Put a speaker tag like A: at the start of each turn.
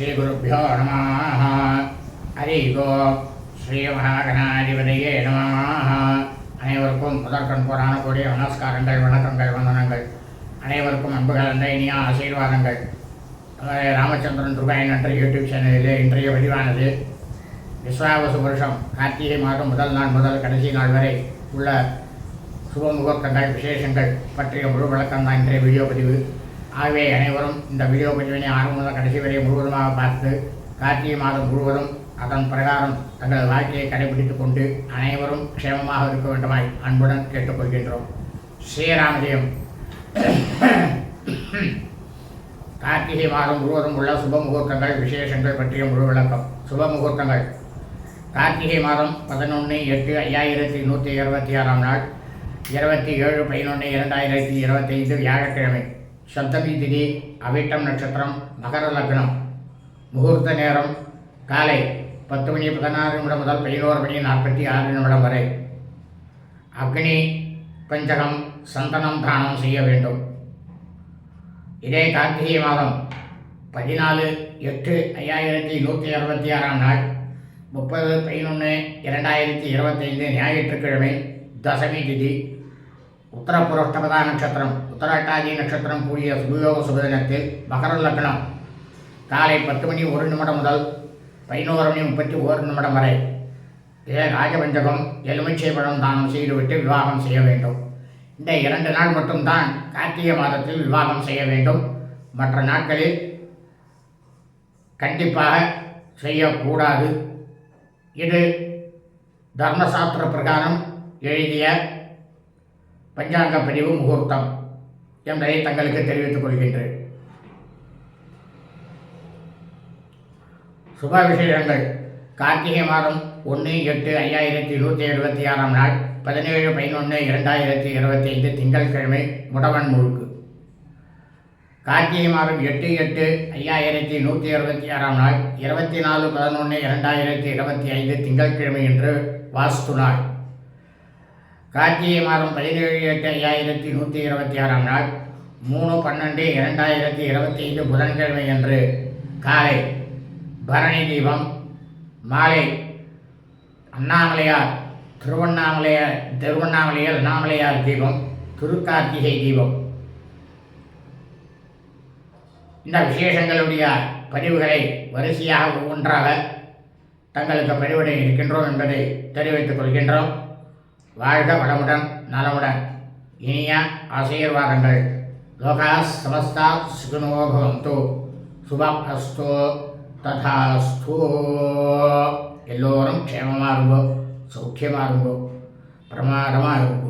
A: ஸ்ரீகுருப்போ நம ஹரி கோ ஸ்ரீ மகாகணாதிபதியே நம அனைவருக்கும் முதற்கண் புராண கூடிய நமஸ்காரங்கள் வணக்கங்கள் வந்தனங்கள் அனைவருக்கும் அன்பு கலந்த இனிய ஆசீர்வாதங்கள் ராமச்சந்திரன் துபாய் என்ற யூடியூப் சேனலில் இன்றைய வடிவானது விஸ்வாவசு வருஷம் கார்த்திகை மாதம் முதல் நாள் முதல் கடைசி நாள் வரை உள்ள சுபமுகூர்த்தங்கள் விசேஷங்கள் பற்றிய முழு விளக்கம் தான் இன்றைய வீடியோ பதிவு ஆகவே அனைவரும் இந்த வீடியோ பதிவினை ஆரம்பம் முதல் கடைசி வரை முழுவதுமாக பார்த்து கார்த்திகை மாதம் முழுவதும் அதன் பிரகாரம் தங்கள் வாழ்க்கையை கடைபிடித்துக் கொண்டு அனைவரும் க்ஷேமமாக இருக்க வேண்டுமாய் அன்புடன் கேட்டுக்கொள்கின்றோம். ஸ்ரீராமஜெயம். கார்த்திகை மாதம் முழுவதும் உள்ள சுப முகூர்த்தங்கள் விசேஷங்கள் பற்றிய முழு விளக்கம். சுப முகூர்த்தங்கள். கார்த்திகை மாதம் பதினொன்று எட்டு ஐயாயிரத்தி நூற்றி இருபத்தி ஆறாம் நாள் இருபத்தி ஏழு பதினொன்று இரண்டாயிரத்தி இருபத்தைந்து வியாழக்கிழமை. சப்தமி திதி அவிட்டம் நட்சத்திரம் மகர லக்னம். முகூர்த்த நேரம் காலை பத்து மணி பதினாறு நிமிடம் முதல் பதினோரு மணி நாற்பத்தி ஆறு நிமிடம் வரை. அக்னி பஞ்சகம் சந்தனம் தானம் செய்ய வேண்டும். இதே கார்த்திகை மாதம் பதினாலு எட்டு ஐயாயிரத்தி நூற்றி அறுபத்தி ஆறாம் நாள் முப்பது பதினொன்று இரண்டாயிரத்தி இருபத்தைந்து ஞாயிற்றுக்கிழமை தசமி திதி. உத்தரபுரோஷ்டபதா நட்சத்திரம் உத்தராட்டாதி நட்சத்திரம் கூடிய சுபயோக சுபதினத்தில் மகர லக்னம். காலை பத்து மணி ஒரு நிமிடம் முதல் பதினோரு மணி முப்பத்தி ஓரு நிமிடம் வரை. இதே ராஜபஞ்சகம் எலுமிச்சை பழம் தானம் செய்துவிட்டு விவாகம் செய்ய வேண்டும். இந்த இரண்டு நாள் மட்டும்தான் கார்த்திகை மாதத்தில் விவாகம் செய்ய வேண்டும். மற்ற நாட்களில் கண்டிப்பாக செய்யக்கூடாது. இது தர்மசாஸ்திர பிரகாரம் எழுதிய பஞ்சாங்க பிரிவு முகூர்த்தம் என்பதை தங்களுக்கு தெரிவித்துக் கொள்கின்றேன். சுப விசேஷங்கள் கார்த்திகை மாதம் ஒன்று எட்டு ஐயாயிரத்தி நூற்றி எழுபத்தி ஆறாம் நாள் பதினேழு பதினொன்று இரண்டாயிரத்தி இருபத்தி ஐந்து திங்கட்கிழமை முடவன் முழுக்கு. கார்த்திகை மாதம் எட்டு எட்டு ஐயாயிரத்தி நூற்றி அறுபத்தி ஆறாம் நாள் இருபத்தி நாலு பதினொன்று இரண்டாயிரத்தி இருபத்தி ஐந்து திங்கட்கிழமை என்று வாஸ்து நாள். கார்த்திகை மாதம் பதினேழு எட்டு ஐயாயிரத்தி நூற்றி இருபத்தி ஆறாம் நாள் மூணு பன்னெண்டு இரண்டாயிரத்தி இருபத்தி ஐந்து புதன்கிழமை அன்று காலை பரணி தீபம் மாலை அண்ணாமலையார் திருவண்ணாமலையார் திருவண்ணாமலையார் அண்ணாமலையார் தீபம் திருக்கார்த்திகை தீபம். இந்த விசேஷங்களுடைய பதிவுகளை வரிசையாக ஒவ்வொன்றாக தங்களுக்கு பதிவிட இருக்கின்றோம் என்பதை தெரிவித்துக் கொள்கின்றோம். வாழ்க வளமுடன் நலமுடன். இனிய ஆசீர்வாதங்கள். லோகா சமஸ்தா சுகுணோ பவந்து. சுபம் அஸ்து ததாஸ்து. எல்லோரும் க்ஷேமமாக இருங்கோ சௌக்கியமாக இருங்கோ. பிரமாதமாக இருங்கோ.